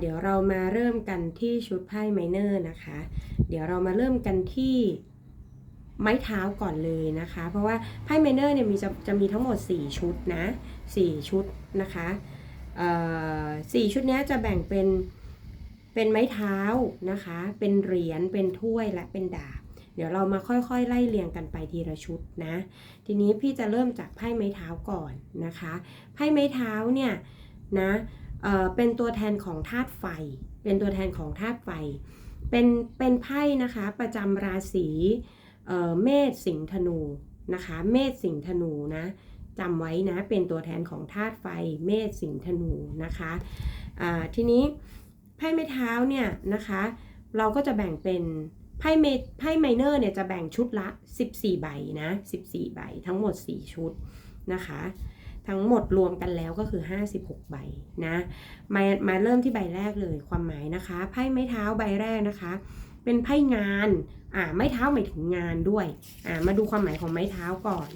เดี๋ยวเรามาเริ่มกันที่ชุดไพ่ไมเนอร์นะคะ เดี๋ยวเรามาเริ่มกันที่ไม้เท้าก่อนเลยนะคะ เพราะว่าไพ่ไมเนอร์เนี่ยมีจะจะมีทั้งหมด 4 ชุดนะ4ชุดนะคะสี่ชุดนี้จะแบ่งเป็นเป็นไม้เท้านะคะ เป็นเหรียญ เป็นถ้วยและเป็นดาบ เดี๋ยวเรามาค่อยๆ ไล่เรียงกันไปทีละชุดนะ ทีนี้พี่จะเริ่มจากไพ่ไม้เท้าก่อนนะคะ ไพ่ไม้เท้าเนี่ยนะ เป็นตัวแทนของธาตุไฟ เป็นตัวแทนของธาตุไฟ เป็นเป็นไพ่นะคะประจำราศีเมษสิงห์ธนูนะคะ เมษสิงห์ธนูนะจำไว้นะเป็นตัวแทนของธาตุไฟ เมษสิงห์ธนูนะคะทีนี้ไพ่ไม้เท้าเนี่ยนะคะเราก็จะแบ่งเป็นไพ่เมไพ่ไมเนอร์เนี่ยจะแบ่งชุดละ 14 ใบนะ 14 ใบทั้งหมด 4 ชุดนะคะ ทั้งหมดรวมกันแล้วก็คือ 56 ใบนะมามาเริ่มที่ใบแรกเลยความหมายนะคะไพ่ไม้เท้าใบแรกนะคะ เป็นไพ่งานอ่าไม้เท้าหมายถึงงานด้วยอ่ามาดูความหมายของไม้เท้าก่อน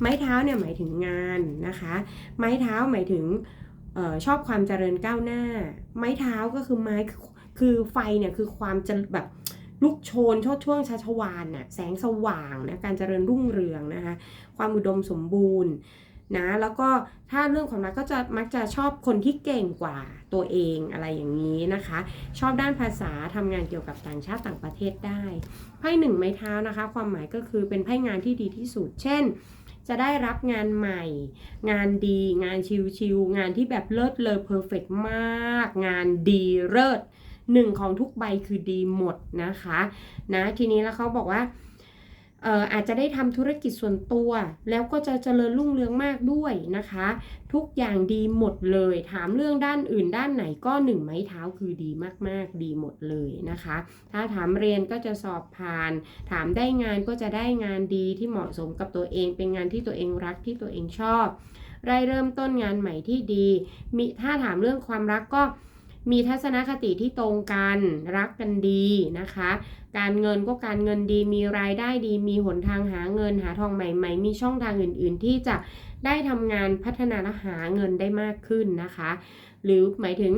ไม้เท้าเนี่ยหมายถึงงานนะคะ ไม้เท้าหมายถึงออชอบความเจริญก้าวหน้า ไม้เท้าก็คือไม้คือคือไฟเนี่ยคือความจะแบบลุกโชนชดช่วงชัชวานน่ะแสงสว่างนะการเจริญรุ่งเรืองนะคะ ความอุดมสมบูรณ์ นะแล้วก็ถ้าเรื่องความรักก็จะมักจะชอบคนที่เก่งกว่าตัวเองอะไรอย่างนี้นะคะ ชอบด้านภาษาทำงานเกี่ยวกับต่างชาติต่างประเทศได้ไพ่หนึ่งไม้เท้านะคะ ความหมายก็คือเป็นไพ่งานที่ดีที่สุด เช่น จะได้รับงานใหม่ งานดีงานชิวๆงานที่แบบเลิศเลอเพอร์เฟกมาก งานดีเลิศหนึ่งของทุกใบคือดีหมดนะคะนะทีนี้แล้วเขาบอกว่า อาจจะได้ทำธุรกิจส่วนตัว แล้วก็จะเจริญรุ่งเรืองมากด้วยนะคะ ทุกอย่างดีหมดเลย ถามเรื่องด้านอื่นด้านไหนก็หนึ่งไม้เท้าคือดีมากๆ ดีหมดเลยนะคะ ถ้าถามเรียนก็จะสอบผ่าน ถามได้งานก็จะได้งานดีที่เหมาะสมกับตัวเอง เป็นงานที่ตัวเองรักที่ตัวเองชอบรเริ่มต้นงานใหม่ที่ดี มีถ้าถามเรื่องความรักก็ มีทัศนคติที่ตรงกันรักกันดีนะคะ การเงินก็การเงินดีมีรายได้ดี มีหนทางหาเงินหาทองใหม่ๆ มีช่องทางอื่นๆ ที่จะได้ทำงานพัฒนาและหาเงินได้มากขึ้นนะคะ หรือหมายถึง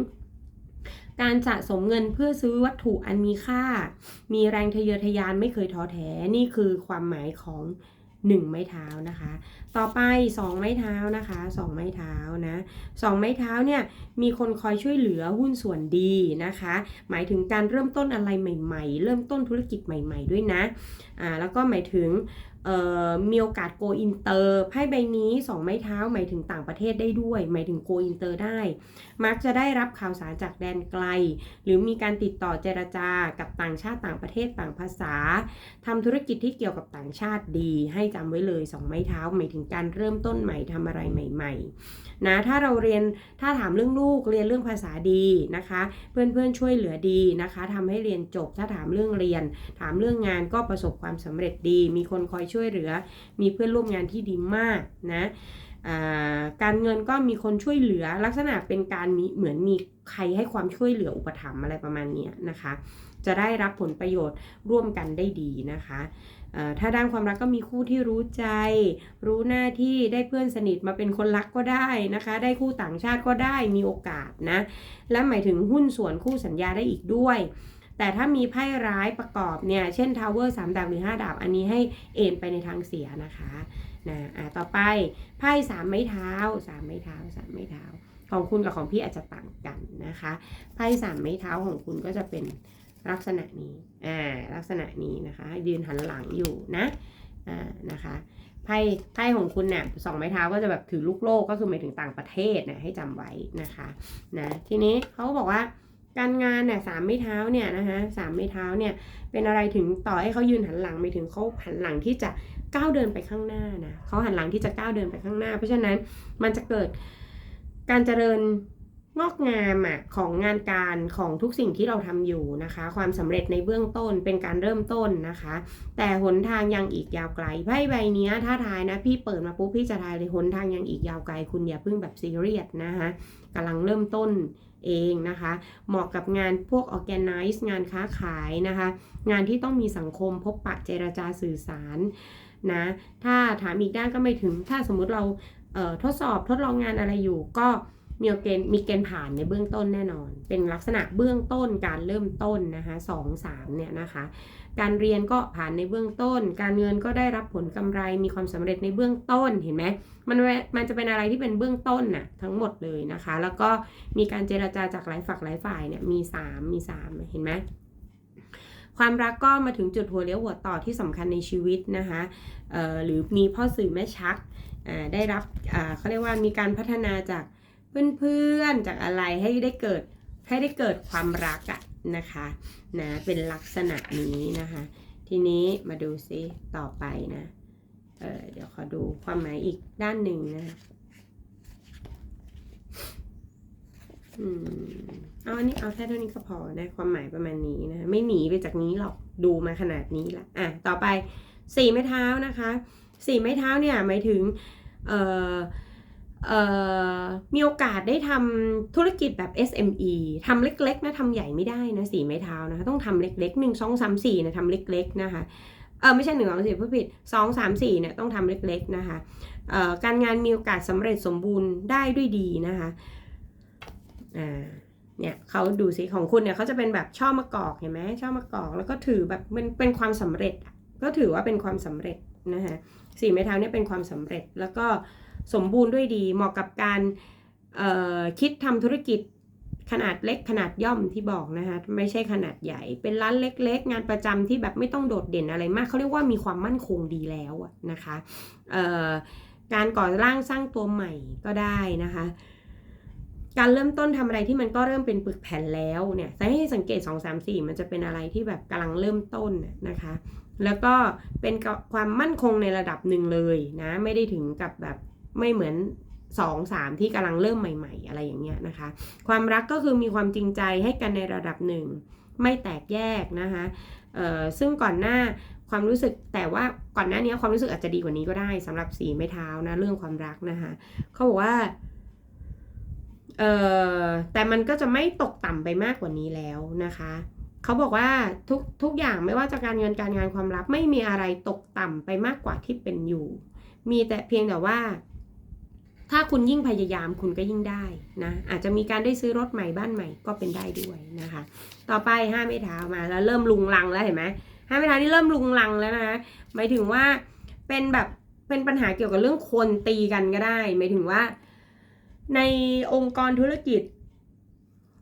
การสะสมเงินเพื่อซื้อวัตถุอันมีค่า มีแรงทะเยอทะยานไม่เคยท้อแท้ นี่คือความหมายของหนึ่งไม้เท้านะคะ ต่อไปสองไม้เท้านะคะสองไม้เท้านะสองไม้เท้าเนี่ยมีคนคอยช่วยเหลือหุ้นส่วนดีนะคะ หมายถึงการเริ่มต้นอะไรใหม่ ๆ เริ่มต้นธุรกิจใหม่ ๆ ด้วยนะอ่าแล้วก็หมายถึง มีโอกาสโกอินเตอร์ไพ่ใบนี้สองไม้เท้าหมายถึงต่างประเทศได้ด้วย หมายถึงโกอินเตอร์ได้ มักจะได้รับข่าวสารจากแดนไกล หรือมีการติดต่อเจรจากับต่างชาติต่างประเทศต่างภาษาทำธุรกิจที่เกี่ยวกับต่างชาติดี ให้จำไว้เลยสองไม้เท้าหมายถึงการเริ่มต้นใหม่ทำอะไรใหม่ๆนะถ้าเราเรียนถ้าถามเรื่องลูกเรียนเรื่องภาษาดีนะคะ เพื่อนๆช่วยเหลือดีนะคะทำให้เรียนจบถ้าถามเรื่องเรียน ถามเรื่องงานก็ประสบความสำเร็จดี มีคนคอยช่วยเหลือ มีเพื่อนร่วมงานที่ดีมากนะการเงินก็มีคนช่วยเหลือลักษณะเป็นการมีเหมือนมีใครให้ความช่วยเหลืออุปถัมภ์อะไรประมาณนี้นะคะ จะได้รับผลประโยชน์ร่วมกันได้ดีนะคะถ้าด้านความรักก็มีคู่ที่รู้ใจ รู้หน้าที่ได้เพื่อนสนิทมาเป็นคนรักก็ได้นะคะ ได้คู่ต่างชาติก็ได้มีโอกาสนะและหมายถึงหุ้นส่วนคู่สัญญาได้อีกด้วย แต่ถ้ามีไพ่ร้ายประกอบเนี่ย เช่นทาวเวอร์สามดาบหรือ 5 ดาบ อันนี้ให้เอ็นไปในทางเสียนะคะนะอะต่อไปไพ่สามไม้เท้าสามไม้เท้าสามไม้เท้า ของคุณกับของพี่อาจจะต่างกันนะคะไพ่สามไม้เท้าของคุณก็จะเป็นลักษณะนี้อ่าลักษณะนี้นะคะยืนหันหลังอยู่นะอ่านะคะไพ่ไพ่ของคุณเนี่ยสองไม้เท้าก็จะแบบถือลูกโลกก็คือหมายถึงต่างประเทศนะให้จำไว้นะคะนะทีนี้เขาก็บอกว่า การงานเนี่ยสามไม้เท้าเนี่ยนะคะสามไม้เท้าเนี่ยเป็นอะไรถึงต่อให้เขายืนหันหลังไปถึงเขาหันหลังที่จะก้าวเดินไปข้างหน้านะเขาหันหลังที่จะก้าวเดินไปข้างหน้า เพราะฉะนั้นมันจะเกิดการเจริญ งอกงามอะของงานการของทุกสิ่งที่เราทำอยู่นะคะ ความสำเร็จในเบื้องต้นเป็นการเริ่มต้นนะคะ แต่หนทางยังอีกยาวไกลไพ่ใบนี้ถ้าทายนะพี่เปิดมาปุ๊บพี่จะทายเลยหนทางยังอีกยาวไกล คุณอย่าเพิ่งแบบซีเรียสนะคะกำลังเริ่มต้นเองนะคะ เหมาะกับงานพวก organize งานค้าขายนะคะ งานที่ต้องมีสังคมพบปะเจรจาสื่อสารนะถ้าถามอีกด้านก็ไม่ถึง ถ้าสมมุติเราเทดสอบทดลองงานอะไรอยู่ก็ มีเกณฑ์มีเกณฑ์ผ่านในเบื้องต้นแน่นอน เป็นลักษณะเบื้องต้นการเริ่มต้นนะคะสองสามเนี่ยนะคะ การเรียนก็ผ่านในเบื้องต้น การเงินก็ได้รับผลกำไรมีความสำเร็จในเบื้องต้นเห็นไหมมันมันจะเป็นอะไรที่เป็นเบื้องต้นน่ะทั้งหมดเลยนะคะ แล้วก็มีการเจรจาจากหลายฝักหลายฝ่ายเนี่ยมีสามมีสามเห็นไหมความรักก็มาถึงจุดหัวเลี้ยวหัวต่อที่สำคัญในชีวิตนะคะหรือมีพ่อสื่อแม่ชักได้รับเขาเรียกว่ามีการพัฒนาจาก เพื่อนๆจากอะไรให้ได้เกิดให้ได้เกิดความรักอะนะคะนะเป็นลักษณะนี้นะคะ ทีนี้มาดูซิต่อไปนะเเดี๋ยวขอดูความหมายอีกด้านหนึ่งนะอืมเอาอันนี้เอาแค่เท่านี้ก็พอนะความหมายประมาณนี้นะไม่หนีไปจากนี้หรอกดูมาขนาดนี้ละอะต่อไปสี่ไม้เท้านะคะสี่ไม้เท้าเนี่ยหมายถึงเอ่อ มีโอกาสได้ทำธุรกิจแบบ SME ทำเล็กๆนะทำใหญ่ไม่ได้นะสีไม้เท้านะคะต้องทำเล็กๆหนึ่งสองสามสี่นะทำเล็กๆนะคะเออไม่ใช่หนึ่งสองสี่ผู้ผิดสองสามสี่เนี่ยต้องทำเล็กๆนะคะการงานมีโอกาสสำเร็จสมบูรณ์ได้ด้วยดีนะคะอ่าเนี่ยเขาดูสิของคุณเนี่ยเขาจะเป็นแบบช่อมะกอกเห็นไหมช่อมะกอกแล้วก็ถือแบบเป็นเป็นความสำเร็จ ก็ถือว่าเป็นความสำเร็จนะคะสีไม้เท้าเนี่ยเป็นความสำเร็จแล้วก็ สมบูรณ์ด้วยดีเหมาะกับการคิดทำธุรกิจขนาดเล็กขนาดย่อมที่บอกนะคะไม่ใช่ขนาดใหญ่ เป็นร้านเล็ก ๆ งานประจำที่แบบไม่ต้องโดดเด่นอะไรมากเขาเรียกว่ามีความมั่นคงดีแล้วนะคะการก่อร่างสร้างตัวใหม่ก็ได้นะคะ การเริ่มต้นทำอะไรที่มันก็เริ่มเป็นปึกแผ่นแล้วเนี่ยให้สังเกต 2 3 4 มันจะเป็นอะไรที่แบบกำลังเริ่มต้นนะคะ แล้วก็เป็นความมั่นคงในระดับหนึ่งเลยนะไม่ได้ถึงกับแบบ ไม่เหมือนสองสามที่กำลังเริ่มใหม่ๆ อะไรอย่างเงี้ยนะคะ ความรักก็คือมีความจริงใจให้กันในระดับหนึ่ง ไม่แตกแยกนะคะซึ่งก่อนหน้าความรู้สึกแต่ว่าก่อนหน้านี้ความรู้สึกอาจจะดีกว่านี้ก็ได้สำหรับสีไม้เท้านะเรื่องความรักนะคะเขาบอกว่าเออแต่มันก็จะไม่ตกต่ำไปมากกว่านี้แล้วนะคะเขาบอกว่าทุกทุกอย่างไม่ว่าจะการเงินการงานความรักไม่มีอะไรตกต่ำไปมากกว่าที่เป็นอยู่ มีแต่เพียงแต่ว่า ถ้าคุณยิ่งพยายามคุณก็ยิ่งได้นะอาจจะมีการได้ซื้อรถใหม่บ้านใหม่ก็เป็นได้ด้วยนะคะ ต่อไปห้าไม้เท้ามาแล้วเริ่มลุงลังแล้วเห็นไหมห้าไม้เท้านี่เริ่มลุงลังแล้วนะหมายถึงว่าเป็นแบบเป็นปัญหาเกี่ยวกับเรื่องคนตีกันก็ได้หมายถึงว่า ในองค์กรธุรกิจ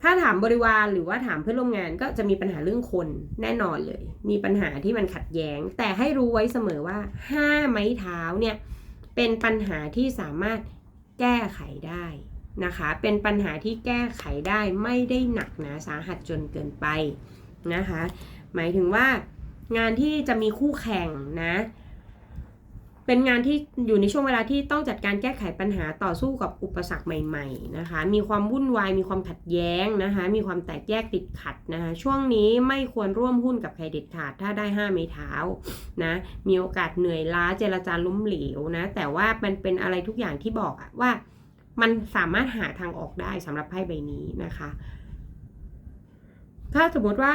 ถ้าถามบริวารหรือว่าถามเพื่อนร่วมงานก็จะมีปัญหาเรื่องคนแน่นอนเลย มีปัญหาที่มันขัดแย้ง แต่ให้รู้ไว้เสมอว่าห้าไม้เท้าเนี่ยเป็นปัญหาที่สามารถ แก้ไขได้นะคะ เป็นปัญหาที่แก้ไขได้ไม่ได้หนักหนาสาหัสจนเกินไปนะคะ หมายถึงว่างานที่จะมีคู่แข่งนะ เป็นงานที่อยู่ในช่วงเวลาที่ต้องจัดการแก้ไขปัญหาต่อสู้กับอุปสรรคใหม่ ๆนะคะ มีความวุ่นวาย มีความขัดแย้งนะคะ มีความแตกแยกติดขัดนะคะ ช่วงนี้ไม่ควรร่วมหุ้นกับใครเด็ดขาด ถ้าได้ห้าไม้เท้านะ มีโอกาสเหนื่อยล้าเจรจาล้มเหลวนะ แต่ว่ามันเป็นอะไรทุกอย่างที่บอกว่ามันสามารถหาทางออกได้สำหรับไพ่ใบนี้นะคะ ถ้าสมมติว่า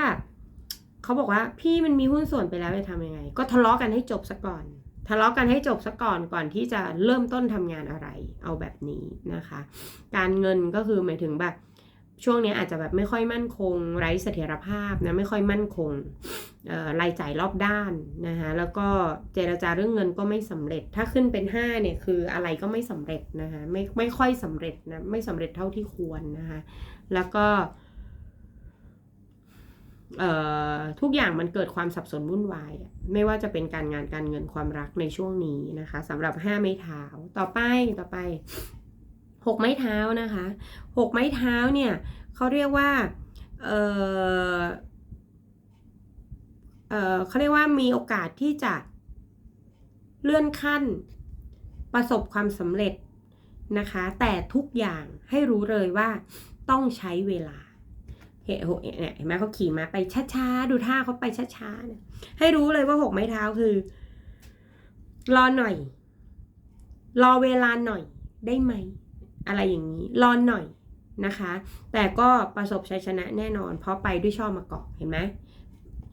เขาบอกว่าพี่มันมีหุ้นส่วนไปแล้วจะทำยังไง ก็ทะเลาะกันให้จบซะก่อน ทะเลาะกันให้จบซะก่อนก่อนที่จะเริ่มต้นทำงานอะไร เอาแบบนี้นะคะ การเงินก็คือหมายถึงแบบช่วงนี้อาจจะแบบไม่ค่อยมั่นคง ไร้เสถียรภาพนะไม่ค่อยมั่นคงรายจ่ายรอบด้านนะคะแล้วก็เจรจาเรื่องเงินก็ไม่สำเร็จ ถ้าขึ้นเป็น 5 เนี่ยคืออะไรก็ไม่สำเร็จนะคะไม่ไม่ค่อยสำเร็จนะไม่สำเร็จเท่าที่ควรนะคะแล้วก็ ทุกอย่างมันเกิดความสับสนวุ่นวาย ไม่ว่าจะเป็นการงานการเงินความรักในช่วงนี้นะคะสำหรับห้าไม้เท้าต่อไปต่อไปหกไม้เท้านะคะหกไม้เท้าเนี่ยเขาเรียกว่าเออเออเขาเรียกว่ามีโอกาสที่จะเลื่อนขั้น ประสบความสำเร็จนะคะ แต่ทุกอย่างให้รู้เลยว่าต้องใช้เวลา เห็นเห็นไหมเขาขี่มาไปช้าๆ ดูท่าเขาไปช้าๆเนี่ยให้รู้เลยว่าหกไม้เท้าคือ รอหน่อย รอเวลาหน่อยได้ไหม อะไรอย่างนี้ รอหน่อยนะคะ แต่ก็ประสบชัยชนะแน่นอน เพราะไปด้วยช่อมาเกาะเห็นไหม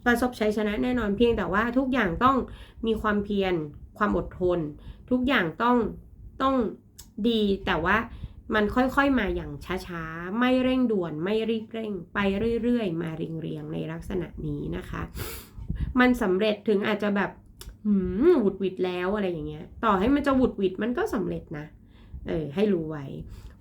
ประสบชัยชนะแน่นอนเพียงแต่ว่าทุกอย่างต้องมีความเพียรความอดทน ทุกอย่างต้องต้องดีแต่ว่า มันค่อยๆมาอย่างช้าๆ ไม่เร่งด่วนไม่รีบเร่ง ไปเรื่อยๆ มาเรียงๆในลักษณะนี้นะคะ มันสำเร็จถึงอาจจะแบบหืมหวุดหวิดแล้วอะไรอย่างเงี้ย ต่อให้มันจะหวุดหวิดมันก็สำเร็จนะ เออ ให้รู้ไว้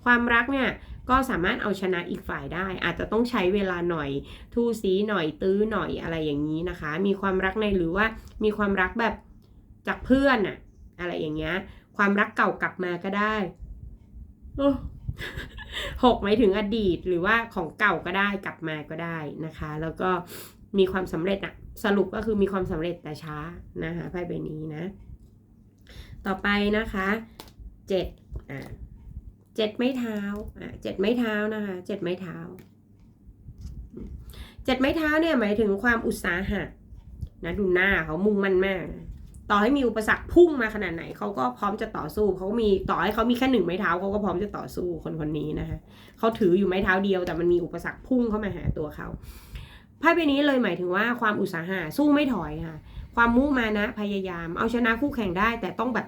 ความรักเนี่ยก็สามารถเอาชนะอีกฝ่ายได้ อาจจะต้องใช้เวลาหน่อย ทูสีหน่อยตื้อหน่อยอะไรอย่างนี้นะคะ มีความรักในหรือว่ามีความรักแบบจากเพื่อนอะอะไรอย่างเงี้ย ความรักเก่ากลับมาก็ได้ หกหมายถึงอดีตหรือว่าของเก่าก็ได้กลับมาก็ได้นะคะ แล้วก็มีความสำเร็จอะสรุปก็คือมีความสำเร็จแต่ช้านะคะไพ่ใบนี้นะ ต่อไปนะคะเจ็ดอ่าเจ็ดไม้เท้าอ่าเจ็ดไม้เท้านะคะเจ็ดไม้เท้าเจ็ดไม้เท้าเนี่ยหมายถึงความอุตสาหะนะดูหน้าเขามุ่งมั่นมากนะ ต่อให้มีอุปสรรคพุ่งมาขนาดไหนเขาก็พร้อมจะต่อสู้เขามีต่อให้เขามีแค่หนึ่งไม้เท้าเขาก็พร้อมจะต่อสู้คนคนนี้นะคะเขาถืออยู่ไม้เท้าเดียว แต่มันมีอุปสรรคพุ่งเข้ามาหาตัวเขาไพ่ใบนี้เลยหมายถึงว่าความอุตสาหะสู้ไม่ถอยค่ะ ความมุมานะพยายาม เอาชนะคู่แข่งได้แต่ต้องแบบ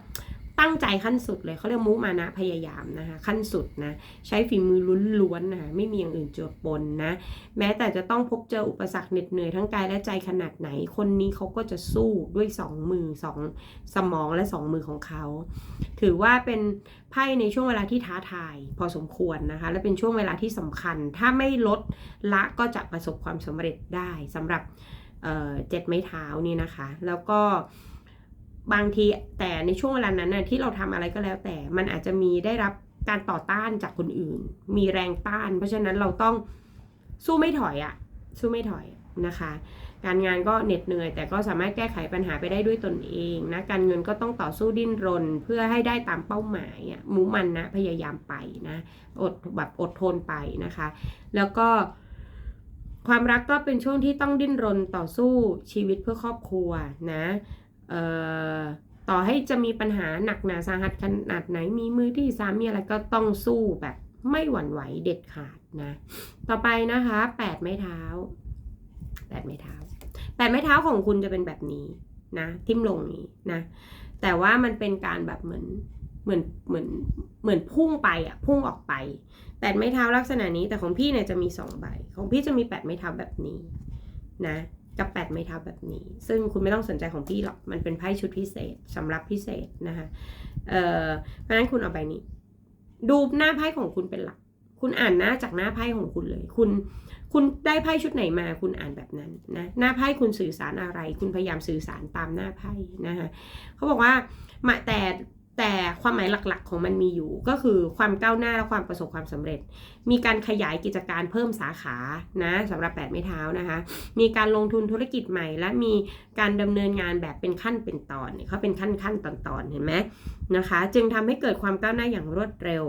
ตั้งใจขั้นสุดเลยเขาเรียกมุมานะพยายามนะคะขั้นสุดนะใช้ฝีมือล้วนๆนะคะไม่มีอย่างอื่นเจือปนนะแม้แต่จะต้องพบเจออุปสรรคเหน็ดเหนื่อยทั้งกายและใจขนาดไหน คนนี้เขาก็จะสู้ด้วยสองมือสองสมองและสองมือของเขาถือว่าเป็นไพ่ในช่วงเวลาที่ท้าทาย พอสมควรนะคะและเป็นช่วงเวลาที่สำคัญ ถ้าไม่ลดละก็จะประสบความสำเร็จได้สำหรับเจ็ดไม้เท้านี่นะคะ แล้วก็ บางทีแต่ในช่วงเวลานั้นนะที่เราทำอะไรก็แล้วแต่ มันอาจจะมีได้รับการต่อต้านจากคนอื่น มีแรงต้าน เพราะฉะนั้นเราต้องสู้ไม่ถอยอะสู้ไม่ถอยนะคะ การงานก็เหน็ดเหนื่อย แต่ก็สามารถแก้ไขปัญหาไปได้ด้วยตนเองนะการเงินก็ต้องต่อสู้ดิ้นรนเพื่อให้ได้ตามเป้าหมายอะมุมันนะพยายามไปนะอดแบบอดทนไปนะคะ แล้วก็ความรักก็เป็นช่วงที่ต้องดิ้นรนต่อสู้ชีวิตเพื่อครอบครัวนะ ต่อให้จะมีปัญหาหนักหนาสาหัสขนาดไหนมีมือที่สามมีอะไรก็ต้องสู้แบบไม่หวั่นไหวเด็ดขาดนะ ต่อไปนะคะแปดไม้เท้าแปดไม้เท้าแปดไม้เท้าของคุณจะเป็นแบบนี้นะ ทิ่มลงนี้นะ แต่ว่ามันเป็นการแบบเหมือนเหมือนเหมือนเหมือนพุ่งไปอะพุ่งออกไปแปดไม้เท้าลักษณะนี้แต่ของพี่เนี่ยจะมีสองใบ ของพี่จะมีแปดไม้เท้าแบบนี้นะ กับแปดไม้เท้าแบบนี้ ซึ่งคุณไม่ต้องสนใจของพี่หรอก มันเป็นไพ่ชุดพิเศษสำหรับพิเศษนะคะเอ่อเพราะฉะนั้นคุณเอาใบนี้ ดูหน้าไพ่ของคุณเป็นหลัก คุณอ่านหน้าจากหน้าไพ่ของคุณเลย คุณ คุณได้ไพ่ชุดไหนมา คุณอ่านแบบนั้นนะ หน้าไพ่คุณสื่อสารอะไร คุณพยายามสื่อสารตามหน้าไพ่นะคะเขาบอกว่ามาแต่ แต่ความหมายหลักๆ ของมันมีอยู่ ก็คือความก้าวหน้าและความประสบความสำเร็จ มีการขยายกิจการเพิ่มสาขานะสำหรับแปดไม้เท้านะคะ มีการลงทุนธุรกิจใหม่ และมีการดำเนินงานแบบเป็นขั้นเป็นตอนเขาเป็นขั้นขั้นตอนตอนเห็นไหมนะคะ จึงทำให้เกิดความก้าวหน้าอย่างรวดเร็ว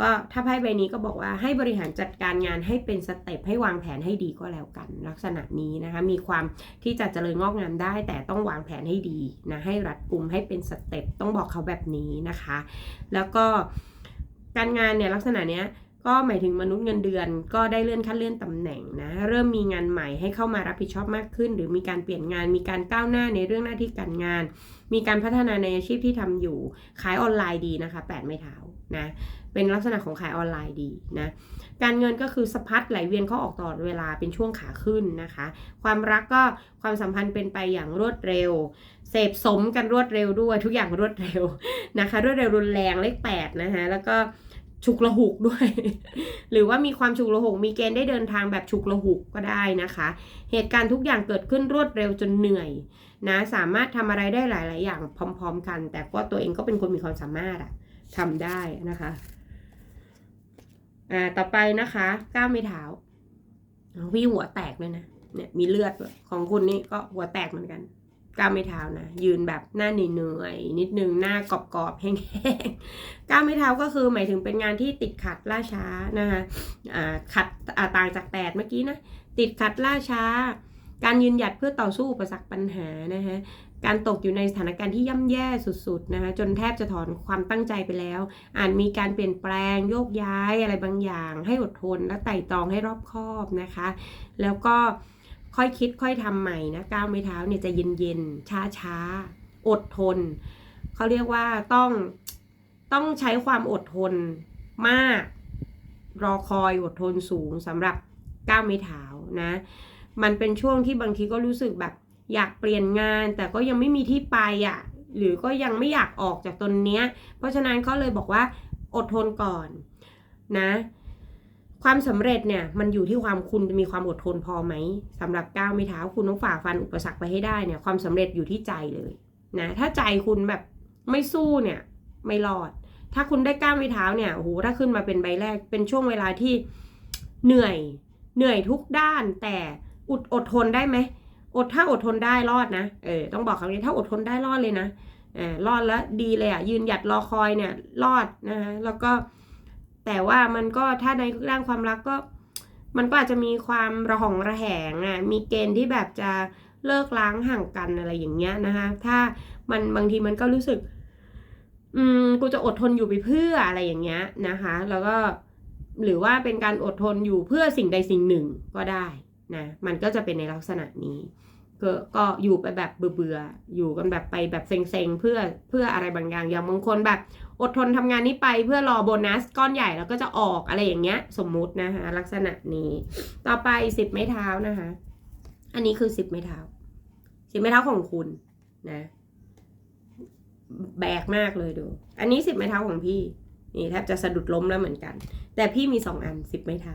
ก็ถ้าไพ่ใบนี้ก็บอกว่าให้บริหารจัดการงานให้เป็นสเต็ปให้วางแผนให้ดีก็แล้วกัน ลักษณะนี้นะคะมีความที่จะเจริญงอกงามได้ แต่ต้องวางแผนให้ดีนะให้รัดกุมให้เป็นสเต็ปต้องบอกเขาแบบนี้นะคะ แล้วก็การงานเนี่ยลักษณะเนี้ยก็หมายถึงมนุษย์เงินเดือนก็ได้เลื่อนขั้นเลื่อนตำแหน่งนะเริ่มมีงานใหม่ให้เข้ามารับผิดชอบมากขึ้น หรือมีการเปลี่ยนงาน มีการก้าวหน้าในเรื่องหน้าที่การงาน มีการพัฒนาในอาชีพที่ทำอยู่ขายออนไลน์ดีนะคะแปดไม่เท้านะ เป็นลักษณะของขายออนไลน์ดีนะ การเงินก็คือสะพัดไหลเวียนเข้าออกตลอดเวลาเป็นช่วงขาขึ้นนะคะ ความรักก็ความสัมพันธ์เป็นไปอย่างรวดเร็ว เสพสมกันรวดเร็วด้วยทุกอย่างรวดเร็วนะคะ รวดเร็วรุนแรงเลขแปดนะคะแล้วก็ฉุกละหุกด้วย หรือว่ามีความฉุกละหุก มีเกณฑ์ได้เดินทางแบบฉุกละหุกก็ได้นะคะ เหตุการณ์ทุกอย่างเกิดขึ้นรวดเร็วจนเหนื่อยนะ สามารถทำอะไรได้หลาย ๆ อย่างพร้อม ๆ กัน แต่ก็ตัวเองก็เป็นคนมีความสามารถอะทำได้นะคะ อ่าต่อไปนะคะก้าวไม่เท้าพี่หัวแตกเลยนะเนี่ยมีเลือดของคุณนี่ก็หัวแตกเหมือนกันก้าวไม่เท้านะยืนแบบหน้าเหนื่อยนิดนึงหน้ากรอบๆแห้งๆก้าวไม่เท้าก็คือหมายถึงเป็นงานที่ติดขัดล่าช้านะคะอ่าขัดอ่าต่างจากแปดเมื่อกี้นะติดขัดล่าช้า การยืนหยัดเพื่อต่อสู้อุปสรรคปัญหานะคะ การตกอยู่ในสถานการณ์ที่ย่ำแย่สุดๆนะคะจนแทบจะถอนความตั้งใจไปแล้ว อาจมีการเปลี่ยนแปลงโยกย้ายอะไรบางอย่าง ให้อดทนและไต่ตองให้รอบคอบนะคะ แล้วก็ค่อยคิดค่อยทำใหม่นะก้าวไม่เท้าเนี่ยจะเย็นๆช้าๆ อดทนเขาเรียกว่าต้องต้องใช้ความอดทนมาก รอคอยอดทนสูงสำหรับก้าวไม่เท้านะ มันเป็นช่วงที่บางทีก็รู้สึกแบบ อยากเปลี่ยนงานแต่ก็ยังไม่มีที่ไปอะ่ะหรือก็ยังไม่อยากออกจากตนเนี้ย เพราะฉะนั้นก็เลยบอกว่าอดทนก่อนนะ ความสำเร็จเนี่ยมันอยู่ที่ความคุณจะมีความอดทนพอไหมสำหรับก้าวไม่เท้าคุณต้องฝ่าฟันอุปสรรคไปให้ได้เนี่ยความสำเร็จอยู่ที่ใจเลยนะถ้าใจคุณแบบไม่สู้เนี่ยไม่รอด ถ้าคุณได้ก้าวไม่เท้าเนี่ยโอ้โหถ้าขึ้นมาเป็นใบแรกเป็นช่วงเวลาที่เหนื่อยเหนื่อยทุกด้านแต่อดอดทนได้ไหม อดถ้าอดทนได้รอดนะ เออต้องบอกคำนี้ถ้าอดทนได้รอดเลยนะเออรอดแล้วดีเลยอะ่ะยืนหยัดรอคอยเนี่ยรอดนะคะแล้วก็แต่ว่ามันก็ถ้าในด้านความรักก็ มันก็อาจจะมีความระหองระแหงอะมีเกณฑ์ที่แบบจะเลิกล้างห่างกันอะไรอย่างเงี้ยนะคะถ้ามันบางทีมันก็รู้สึก อืมกูจะอดทนอยู่ไปเพื่ออะไรอย่างเงี้ยนะคะ แล้วก็หรือว่าเป็นการอดทนอยู่เพื่อสิ่งใดสิ่งหนึ่งก็ได้ นะมันก็จะเป็นในลักษณะนี้ก็ก็อยู่ไปแบบเบื่อๆอยู่กันแบบไปแบบเซ็งๆเพื่อเพื่ออะไรบางอย่างอย่างบางคนแบบ อดทนทำงานนี้ไปเพื่อรอโบนัสก้อนใหญ่แล้วก็จะออกอะไรอย่างเงี้ย สมมุตินะคะลักษณะนี้ ต่อไปสิบไม้เท้านะคะ อันนี้คือสิบไม้เท้าสิบไม้เท้าของคุณนะ แบกมากเลยดู อันนี้สิบไม้เท้าของพี่ นี่แทบจะสะดุดล้มแล้วเหมือนกัน แต่พี่มีสองอันสิบไม้เท้า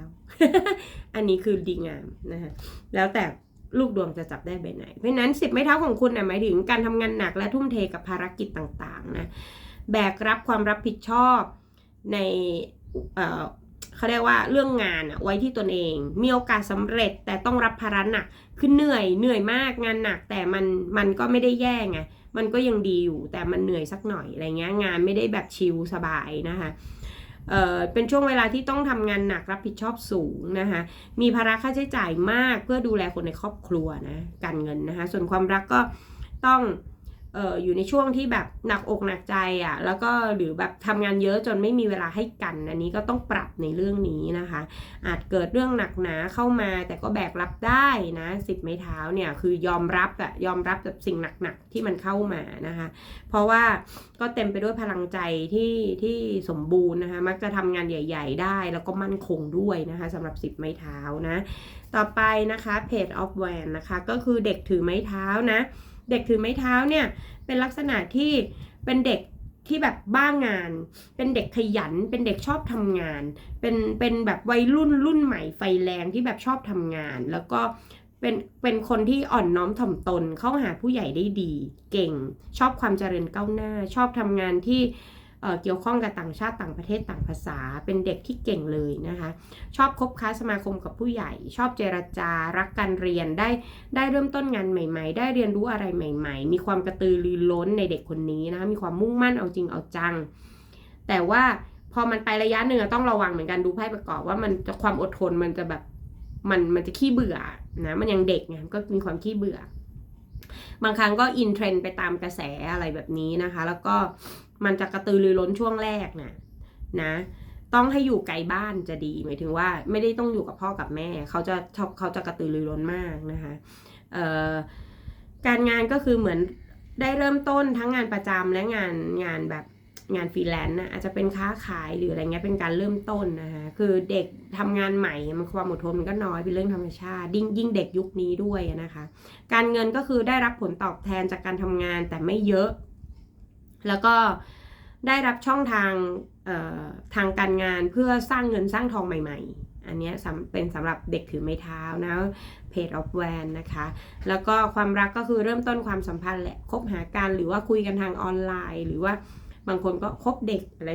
อันนี้คือดีงามนะคะแล้วแต่ลูกดวงจะจับได้ใบไหน เพราะนั้นสิบไม้เท้าของคุณนะหมายถึงการทำงานหนักและทุ่มเทกับภารกิจต่างๆนะแบกรับความรับผิดชอบในเอ่อเขาเรียกว่าเรื่องงานอะไว้ที่ตนเอง มีโอกาสสำเร็จแต่ต้องรับภาระหนักคือเหนื่อยเหนื่อยมากงานหนักแต่มันมันก็ไม่ได้แย่ไง มันก็ยังดีอยู่แต่มันเหนื่อยสักหน่อยอะไรเงี้ยงานไม่ได้แบบชิลสบายนะคะเออเป็นช่วงเวลาที่ต้องทำงานหนักรับผิดชอบสูงนะคะมีภาระค่าใช้จ่ายมากเพื่อดูแลคนในครอบครัวนะการเงินนะคะส่วนความรักก็ต้อง เอออยู่ในช่วงที่แบบหนักอกหนักใจอะ่ะแล้วก็หรือแบบทำงานเยอะจนไม่มีเวลาให้กัน อันนี้ก็ต้องปรับในเรื่องนี้นะคะ อาจเกิดเรื่องหนักหนาเข้ามาแต่ก็แบกรับได้นะสิบไม้เท้าเนี่ยคือยอมรับอะยอมรับกับสิ่งหนักๆที่มันเข้ามานะคะ เพราะว่าก็เต็มไปด้วยพลังใจที่ที่สมบูรณ์นะคะมักจะทำงานใหญ่ ๆ ได้ แล้วก็มั่นคงด้วยนะคะสำหรับสิบไม้เท้านะ ต่อไปนะคะเพจ of van นะคะก็คือเด็กถือไม้เท้านะ เด็กถือไม้เท้าเนี่ยเป็นลักษณะที่เป็นเด็กที่แบบบ้างาน เป็นเด็กขยัน เป็นเด็กชอบทำงาน เป็น เป็นแบบวัยรุ่นรุ่นใหม่ไฟแรงที่แบบชอบทำงาน แล้วก็เป็น เป็นคนที่อ่อนน้อมถ่อมตน เข้าหาผู้ใหญ่ได้ดี เก่ง ชอบความเจริญก้าวหน้า ชอบทำงานที่ เเกี่ยวข้องกับต่างชาติต่างประเทศต่างภาษา เป็นเด็กที่เก่งเลยนะคะ ชอบคบค้าสมาคมกับผู้ใหญ่ ชอบเจรจารักการเรียนได้ได้เริ่มต้นงานใหม่ ๆ ได้เรียนรู้อะไรใหม่ ๆ มีความกระตือรือร้นในเด็กคนนี้นะคะมีความมุ่งมั่นเอาจริงเอาจัง แต่ว่าพอมันไประยะหนึ่งต้องระวังเหมือนกันดูไพ่ประกอบว่ามันจะความอดทนมันจะแบบมันมันจะขี้เบื่อนะมันยังเด็กไงก็มีความขี้เบื่อ บางครั้งก็อินเทรนด์ไปตามกระแสอะไรแบบนี้นะคะ แล้วก็ มันจะกระตือรือร้นช่วงแรกนะนะ ต้องให้อยู่ไกลบ้านจะดี หมายถึงว่าไม่ได้ต้องอยู่กับพ่อกับแม่ เขาจะชอบเขาจะกระตือรือร้นมากนะคะเอ่อการงานก็คือเหมือนได้เริ่มต้นทั้งงานประจำและงานงานแบบงานฟรีแลนซ์นะอาจจะเป็นค้าขายหรืออะไรเงี้ยเป็นการเริ่มต้นนะคะคือเด็กทำงานใหม่มันความอดทนมันก็น้อยเป็นเรื่องธรรมชาติยิ่งยิ่งเด็กยุคนี้ด้วยนะคะ การเงินก็คือได้รับผลตอบแทนจากการทำงานแต่ไม่เยอะ แล้วก็ได้รับช่องทางทางการงานเพื่อสร้างเงินสร้างทองใหม่ ๆ อันนี้เป็นสำหรับเด็กถือไม้เท้านะเพจ of van นะคะ แล้วก็ความรักก็คือเริ่มต้นความสัมพันธ์แหละคบหากันหรือว่าคุยกันทางออนไลน์ หรือว่าบางคนก็คบเด็กอะไร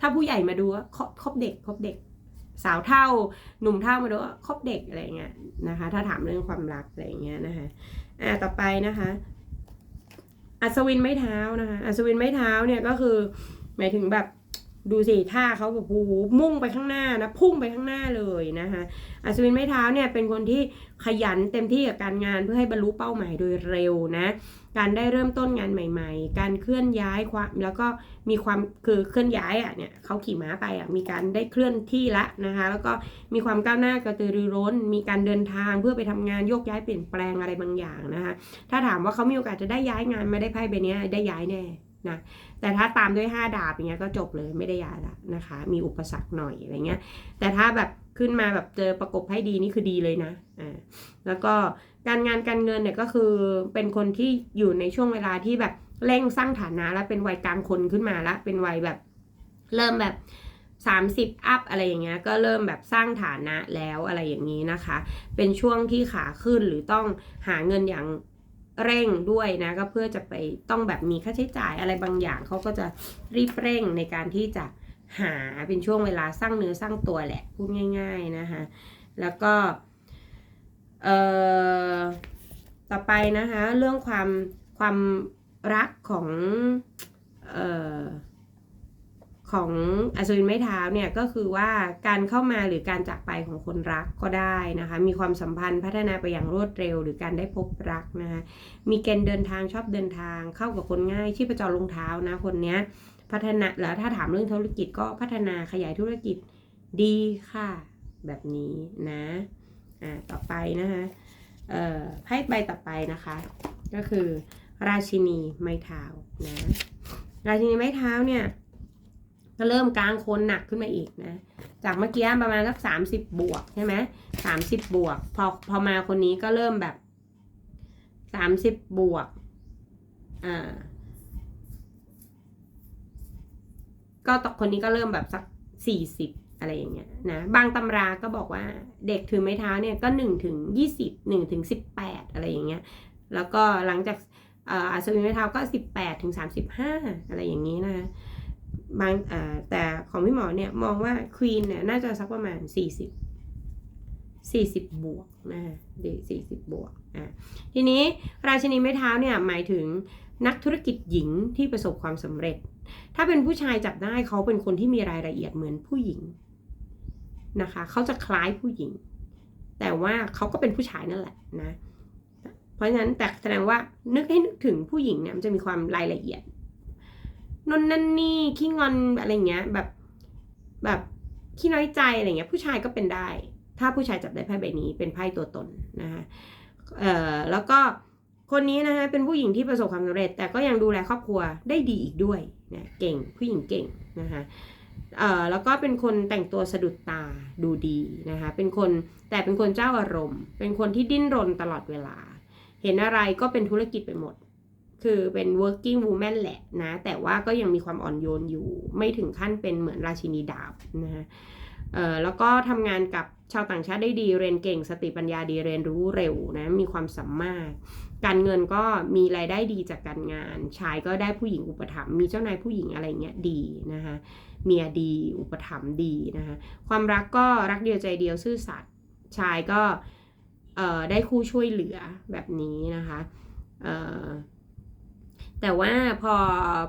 ถ้าผู้ใหญ่มาดูว่าคบเด็กคบเด็กสาวเท่าหนุ่มเท่ามาดูว่าคบเด็กอะไรเงี้ยนะคะ ถ้าถามเรื่องความรักอะไรเงี้ยนะคะอ่าต่อไปนะคะ อัศวินไม้เท้านะคะอัศวินไม้เท้าเนี่ยก็คือ หมายถึงแบบดูสิท่าเขาแบบโอ้โหมุ่งไปข้างหน้านะพุ่งไปข้างหน้าเลยนะคะอัศวินไม้เท้าเนี่ยเป็นคนที่ขยันเต็มที่กับการงานเพื่อให้บรรลุเป้าหมายโดยเร็วนะ การได้เริ่มต้นงานใหม่ ๆ การเคลื่อนย้ายความแล้วก็มีความคือเคลื่อนย้ายอะเนี่ยเขาขี่ม้าไปอะมีการได้เคลื่อนที่ละนะคะแล้วก็มีความก้าวหน้ากระตือรือร้น มีการเดินทางเพื่อไปทำงานโยกย้ายเปลี่ยนแปลงอะไรบางอย่างนะคะถ้าถามว่าเขามีโอกาสจะได้ย้ายงานไม่ได้ไพ่ใบเนี้ยได้ย้ายแน่นะแต่ถ้าตามด้วย 5 ดาบอย่างเงี้ยก็จบเลยไม่ได้ย้ายละนะคะ มีอุปสรรคหน่อยอะไรเงี้ยแต่ถ้าแบบขึ้นมาแบบเจอประกบให้ดีนี่คือดีเลยนะอ่าแล้วก็ การงานการเงินเนี่ยก็คือเป็นคนที่อยู่ในช่วงเวลาที่แบบเร่งสร้างฐานะแล้วเป็นวัยกลางคนขึ้นมาแล้วเป็นวัยแบบเริ่มแบบ30 อัพอะไรอย่างเงี้ยก็เริ่มแบบสร้างฐานะแล้วอะไรอย่างนี้นะคะ เป็นช่วงที่ขาขึ้นหรือต้องหาเงินอย่างเร่งด้วยนะก็เพื่อจะไปต้องแบบมีค่าใช้จ่ายอะไรบางอย่างเขาก็จะรีบเร่งในการที่จะหาเป็นช่วงเวลาสร้างเนื้อสร้างตัวแหละพูดง่าย ๆนะคะแล้วก็ เอ่อต่อไปนะคะเรื่องความความรักของเอ่อของอัศวินไม้เท้าเนี่ยก็คือว่าการเข้ามาหรือการจากไปของคนรักก็ได้นะคะมีความสัมพันธ์พัฒนาไปอย่างรวดเร็ว หรือการได้พบรักนะคะมีเกณฑ์เดินทางชอบเดินทาง เข้ากับคนง่ายชีพจรลงเท้านะคนเนี้ยพัฒนาแล้วถ้าถามเรื่องธุรกิจก็พัฒนาขยายธุรกิจดีค่ะ แบบนี้นะ อ่าต่อไปนะคะเอ่อไพ่ใบต่อไปนะคะ ก็คือราชินีไม้เท้านะราชินีไม้เท้าเนี่ยก็เริ่มกลางคนหนักขึ้นมาอีกนะ จากเมื่อกี้ประมาณสักสามสิบบวกใช่ไหมสามสิบบวก พอพอมาคนนี้ก็เริ่มแบบสามสิบบวกอ่าก็ตกคนนี้ก็เริ่มแบบสักสี่สิบ อะไรอย่างเงี้ยนะบางตำราก็บอกว่าเด็กถือไม้เท้าเนี่ยก็หนึ่งถึงยี่สิบหนึ่งถึงสิบแปดอะไรอย่างเงี้ยแล้วก็หลังจากอ่าอัศวินไม้เท้าก็สิบแปดถึงสามสิบห้าอะไรอย่างนี้นะบางแต่ของพี่หมอเนี่ยมองว่าควีนเนี่ยน่าจะสักประมาณ 40 40 บวกนะเด็สี่สิบบวกอะทีนี้ราชินีไม้เท้าเนี่ยหมายถึงนักธุรกิจหญิงที่ประสบความสำเร็จ ถ้าเป็นผู้ชายจับได้เขาเป็นคนที่มีรายละเอียดเหมือนผู้หญิง นะคะเขาจะคล้ายผู้หญิง แต่ว่าเขาก็เป็นผู้ชายนั่นแหละนะเพราะฉะนั้นแต่แสดงว่านึกให้นึกถึงผู้หญิงเนี่ยมันจะมีความรายละเอียดนนนั่นนี่ขี้งอนอะไรเงี้ยแบบแบบขี้น้อยใจอะไรเงี้ยผู้ชายก็เป็นได้ ถ้าผู้ชายจับได้ไพ่ใบนี้เป็นไพ่ตัวตนนะคะเอ่อแล้วก็คนนี้นะคะเป็นผู้หญิงที่ประสบความสำเร็จ แต่ก็ยังดูแลครอบครัวได้ดีอีกด้วยนะเก่งผู้หญิงเก่งนะคะ เอ่อแล้วก็เป็นคนแต่งตัวสะดุดตาดูดีนะคะ เป็นคนแต่เป็นคนเจ้าอารมณ์ เป็นคนที่ดิ้นรนตลอดเวลา เห็นอะไรก็เป็นธุรกิจไปหมด คือเป็น working woman แหละนะ แต่ว่าก็ยังมีความอ่อนโยนอยู่ ไม่ถึงขั้นเป็นเหมือนราชินีดาบนะฮะเอ่อแล้วก็ทำงานกับชาวต่างชาติได้ดี เรียนเก่ง สติปัญญาดีเรียนรู้เร็วนะ มีความสามารถ การเงินก็มีรายได้ดีจากการงาน ชายก็ได้ผู้หญิงอุปถัมภ์ มีเจ้านายผู้หญิงอะไรเงี้ยดีนะคะ เมียดี อุปถัมภ์ดีนะคะความรักก็รักเดียวใจเดียวซื่อสัตย์ชายก็ได้คู่ช่วยเหลือแบบนี้นะคะแต่ว่าพอ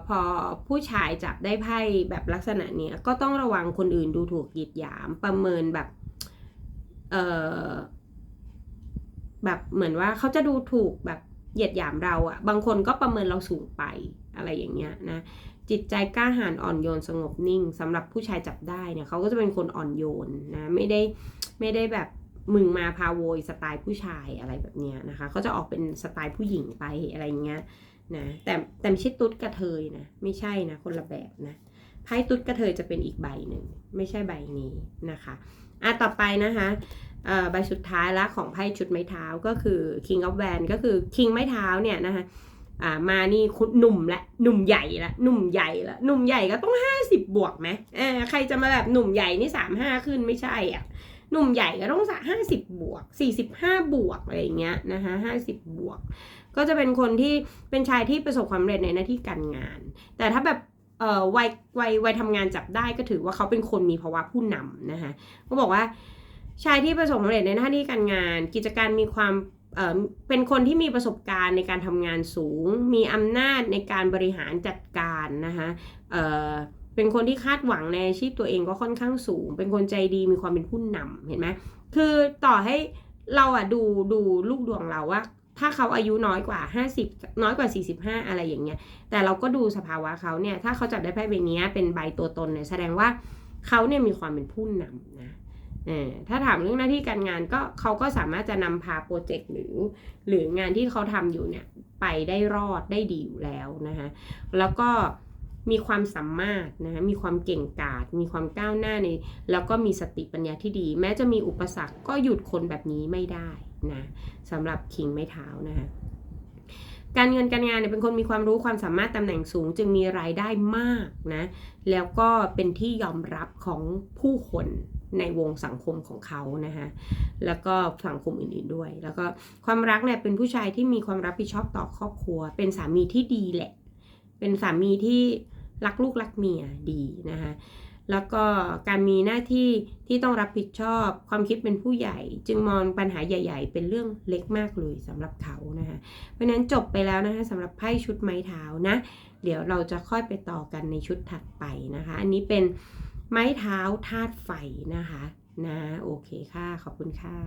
พอผู้ชายจับได้ไพ่แบบลักษณะเนี้ยก็ต้องระวังคนอื่นดูถูกหยียดหยามประเมินแบบเออแบบเหมือนว่าเขาจะดูถูกแบบเหยียดหยามเราอะบางคนก็ประเมินเราสูงไปอะไรอย่างเงี้ยนะ จิตใจกล้าหาญอ่อนโยนสงบนิ่งสำหรับผู้ชายจับได้เนี่ยเขาก็จะเป็นคนอ่อนโยนนะไม่ได้ไม่ได้แบบมึงมาพาโวยสไตล์ผู้ชายอะไรแบบเนี้ยนะคะเขาจะออกเป็นสไตล์ผู้หญิงไปอะไรเงี้ยนะแต่แต่ไม่ใช่ตุ๊ดกระเทยนะไม่ใช่นะคนละแบบนะไพ่ตุ๊ดกระเทยจะเป็นอีกใบหนึ่งไม่ใช่ใบนี้นะคะอะต่อไปนะคะใบสุดท้ายละของไพ่ชุดไม้เท้าก็คือ King of w a n ก็คือ King ไม้เท้าเนี่ยนะคะ อ่ามานี่คุณหนุ่มละหนุ่มใหญ่ละหนุ่มใหญ่ละหนุ่มใหญ่ก็ต้อง50บบวกไหมเออใครจะมาแบบหนุ่มใหญ่นี่3 5ขึ้นไม่ใช่อะหนุ่มใหญ่ก็ต้องสักห้าสิบบวกสี่สิบห้าบวกอะไรอย่างเงี้ยนะคะห้าสิบบวก ก็จะเป็นคนที่เป็นชายที่ประสบความสำเร็จในหน้าที่การงาน แต่ถ้าแบบเอ่อวัยวัยวัยทำงานจับได้ก็ถือว่าเขาเป็นคนมีภาวะผู้นำนะคะก็บอกว่าชายที่ประสบความสำเร็จในหน้าที่การงาน กิจการมีความ เป็นคนที่มีประสบการณ์ในการทำงานสูง มีอำนาจในการบริหารจัดการนะคะเเป็นคนที่คาดหวังในอาชีพตัวเองก็ค่อนข้างสูง เป็นคนใจดีมีความเป็นผู้นำเห็นไหมคือต่อให้เราอะดูดูลูกดวงเราว่า ถ้าเขาอายุน้อยกว่า 50 น้อยกว่า 45 อะไรอย่างเงี้ย แต่เราก็ดูสภาวะเขาเนี่ย ถ้าเขาจับได้ไพ่ใบนี้เป็นใบตัวตนเนี่ยแสดงว่าเขาเนี่ยมีความเป็นผู้นำนะ ถ้าถามเรื่องหน้าที่การงานก็เขาก็สามารถจะนำพาโปรเจกต์หรือ หรืองานที่เขาทำอยู่เนี่ยไปได้รอดได้ดีอยู่แล้วนะคะแล้วก็มีความสามารถนะคะมีความเก่งกาจมีความก้าวหน้าในแล้วก็มีสติปัญญาที่ดี แม้จะมีอุปสรรคก็หยุดคนแบบนี้ไม่ได้นะสำหรับคิงไม้เท้านะคะการเงินการงานเนี่ยเป็นคนมีความรู้ความสามารถตำแหน่งสูง จึงมีรายได้มากนะแล้วก็เป็นที่ยอมรับของผู้คน ในวงสังคมของเขานะคะแล้วก็สังคมอื่นๆด้วย แล้วก็ความรักเนี่ยเป็นผู้ชายที่มีความรับผิดชอบต่อครอบครัว เป็นสามีที่ดีแหละ เป็นสามีที่รักลูกรักเมียดีนะคะแล้วก็การมีหน้าที่ที่ต้องรับผิดชอบ ความคิดเป็นผู้ใหญ่ จึงมองปัญหาใหญ่ ๆ เป็นเรื่องเล็กมากเลยสำหรับเขานะคะเพราะฉะนั้นจบไปแล้วนะคะสำหรับไพ่ชุดไม้เท้านะ เดี๋ยวเราจะค่อยไปต่อกันในชุดถัดไปนะคะ อันนี้เป็น ไม้เท้าธาตุไฟนะคะ นะ โอเคค่ะ ขอบคุณค่ะ